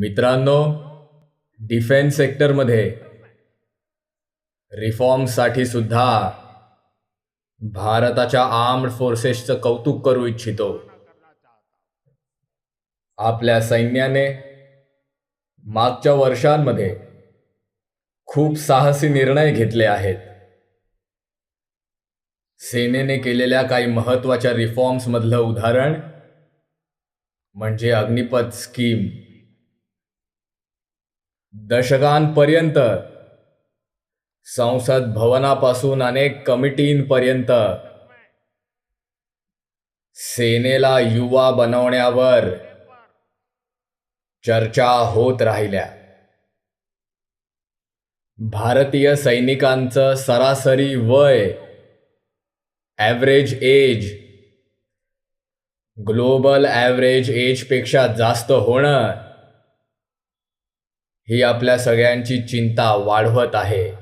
मित्रांनो डिफेन्स सेक्टरमध्ये रिफॉर्म्ससाठी सुद्धा भारताच्या आर्म्ड फोर्सेसचं कौतुक करू इच्छितो. आपल्या सैन्याने मागच्या वर्षांमध्ये खूप साहसी निर्णय घेतले आहेत. सेनेने केलेल्या काही महत्त्वाच्या रिफॉर्म्समधलं उदाहरण म्हणजे अग्निपथ स्कीम दशकांपर्यंत संसद भवनापासून अनेक कमिटींपर्यंत सेनेला युवा बनवण्यावर चर्चा होत राहिल्या. भारतीय सैनिकांचं सरासरी वय ॲव्हरेज एज ग्लोबल ॲव्हरेज एजपेक्षा जास्त होणं ही आपल्या सगळ्यांची चिंता वाढवत आहे.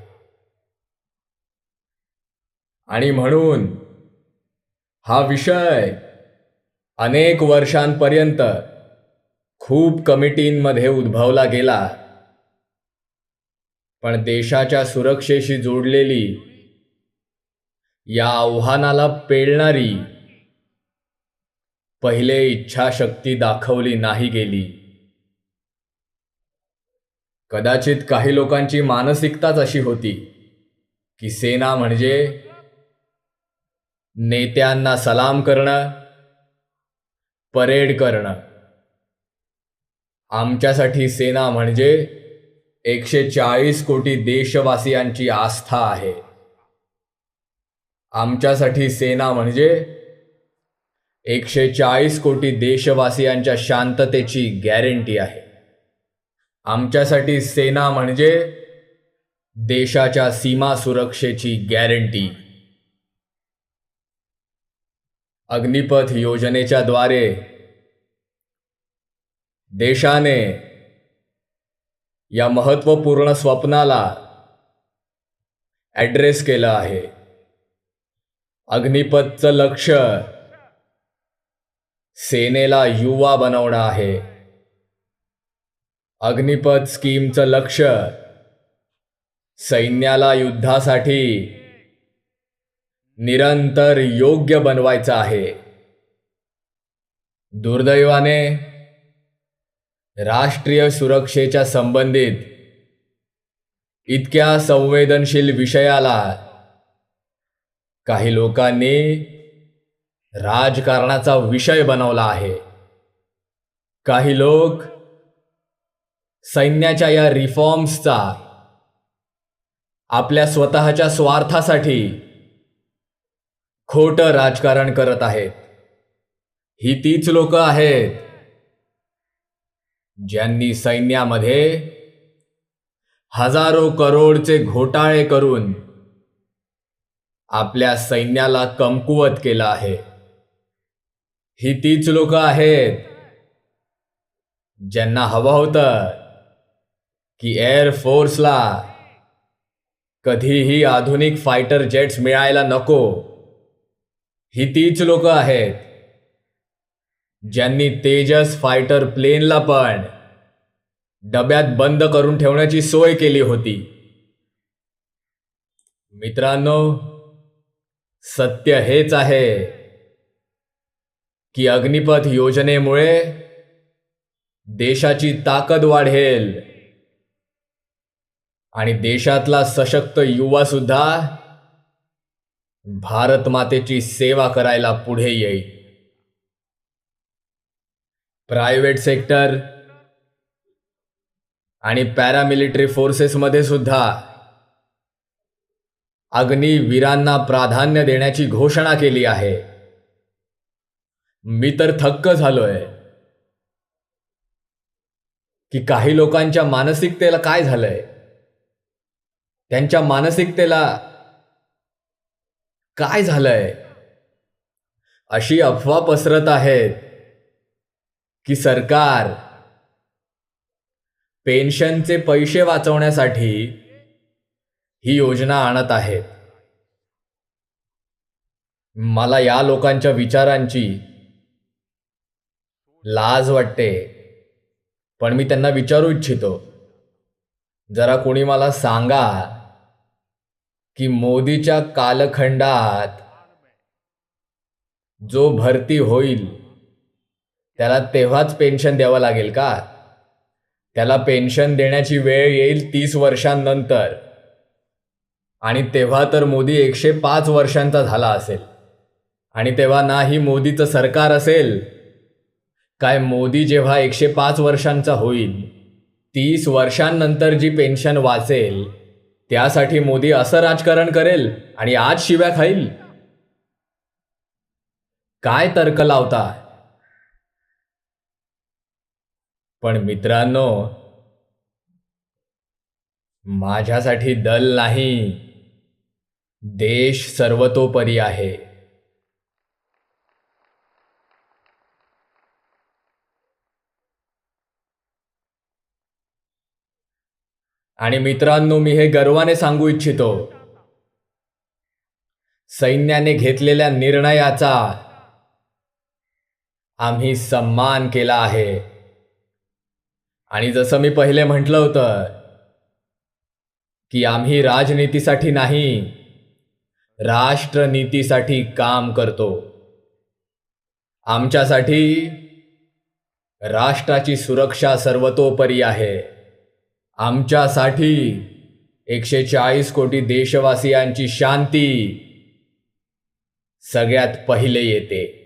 आणि म्हणून हा विषय अनेक वर्षांपर्यंत खूप कमिटींमध्ये उद्भवला गेला. पण देशाच्या सुरक्षेशी जोडलेली या आव्हानाला पेलणारी पहिले इच्छाशक्ती दाखवली नाही गेली. कदाचित काही लोकांची मानसिकताच अशी होती की सेना म्हणजे नेत्यांना सलाम करणं परेड करणं. आमच्यासाठी सेना म्हणजे एकशे चाळीस कोटी देशवासियांची आस्था आहे. आमच्यासाठी सेना म्हणजे एकशे चाळीस कोटी देशवासियांच्या शांततेची गॅरंटी आहे. आमच्यासाठी सेना म्हणजे देशाच्या सीमा सुरक्षेची गॅरंटी. अग्निपथ योजनेच्या द्वारे देशाने या महत्त्वपूर्ण स्वप्नाला ॲड्रेस केलं आहे. अग्निपथचं लक्ष सेनेला युवा बनवणं आहे. अग्निपथ स्कीमचं लक्ष सैन्याला युद्धासाठी निरंतर योग्य बनवायचं आहे. दुर्दैवाने राष्ट्रीय सुरक्षेच्या संबंधित इतक्या संवेदनशील विषयाला काही लोकांनी राजकारणाचा विषय बनवला आहे. काही लोक सैन्याच्या या रिफॉर्म्सचा आपल्या स्वतःच्या स्वार्थासाठी खोटं राजकारण करत आहेत. ही तीच लोक आहेत ज्यांनी सैन्यामध्ये हजारो करोडचे घोटाळे करून आपल्या सैन्याला कमकुवत केलं आहे. ही तीच लोक आहेत ज्यांना हवं होतं की एअर फोर्सला कधीही आधुनिक फायटर जेट्स मिळायला नको. ही तीच लोक आहेत. ज्यांनी तेजस फायटर प्लेनला पण डब्यात बंद करून ठेवण्याची सोय केली होती. मित्रांनो सत्य हेच आहे की अग्निपथ योजनेमुळे देशाची ताकद वाढेल. आणि देशातला सशक्त युवा सुद्धा भारत मातेची सेवा करायला पुढे येईल. प्रायव्हेट सेक्टर आणि पॅरामिलिटरी फोर्सेसमध्ये सुद्धा अग्निवीरांना प्राधान्य देण्याची घोषणा केली आहे. मी तर थक्क झालोय की काही लोकांच्या मानसिकतेला काय झालंय? त्यांच्या मानसिकतेला काय झालंय? अशी अफवा पसरत आहेत की सरकार पेन्शनचे पैसे वाचवण्यासाठी ही योजना आणत आहे मला या लोकांच्या विचारांची लाज वाटते पण मी त्यांना विचारू इच्छितो. जरा कोणी मला सांगा की मोदीच्या कालखंडात जो भरती होईल त्याला तेव्हाच पेन्शन द्यावं लागेल का? त्याला पेन्शन देण्याची वेळ येईल तीस वर्षांनंतर. आणि तेव्हा तर मोदी एकशे पाच वर्षांचा झाला असेल. आणि तेव्हा ना ही मोदीचं सरकार असेल. काय मोदी जेव्हा एकशे पाच वर्षांचा होईल तीस वर्षांनंतर जी पेन्शन वाचेल त्यासाठी मोदी असं राजकारण करेल आणि आज शिव्या खाईल. काय तर्क लावता? पण मित्रांनो माझ्यासाठी दल नाही देश सर्वतोपरी आहे. आणि मित्रांनो मी हे गर्वाने सांगू इच्छितो. सैन्याने घेतलेल्या निर्णयाचा आम्ही सन्मान केला आहे. आणि जसं मी पहिले म्हटलं होतं की आम्ही राजनीतीसाठी नाही राष्ट्रनीतीसाठी काम करतो. आमच्यासाठी राष्ट्राची सुरक्षा सर्वतोपरी आहे. आमच्यासाठी एकशे चाळीस कोटी देशवासियांची शांती सगळ्यात पहिले येते.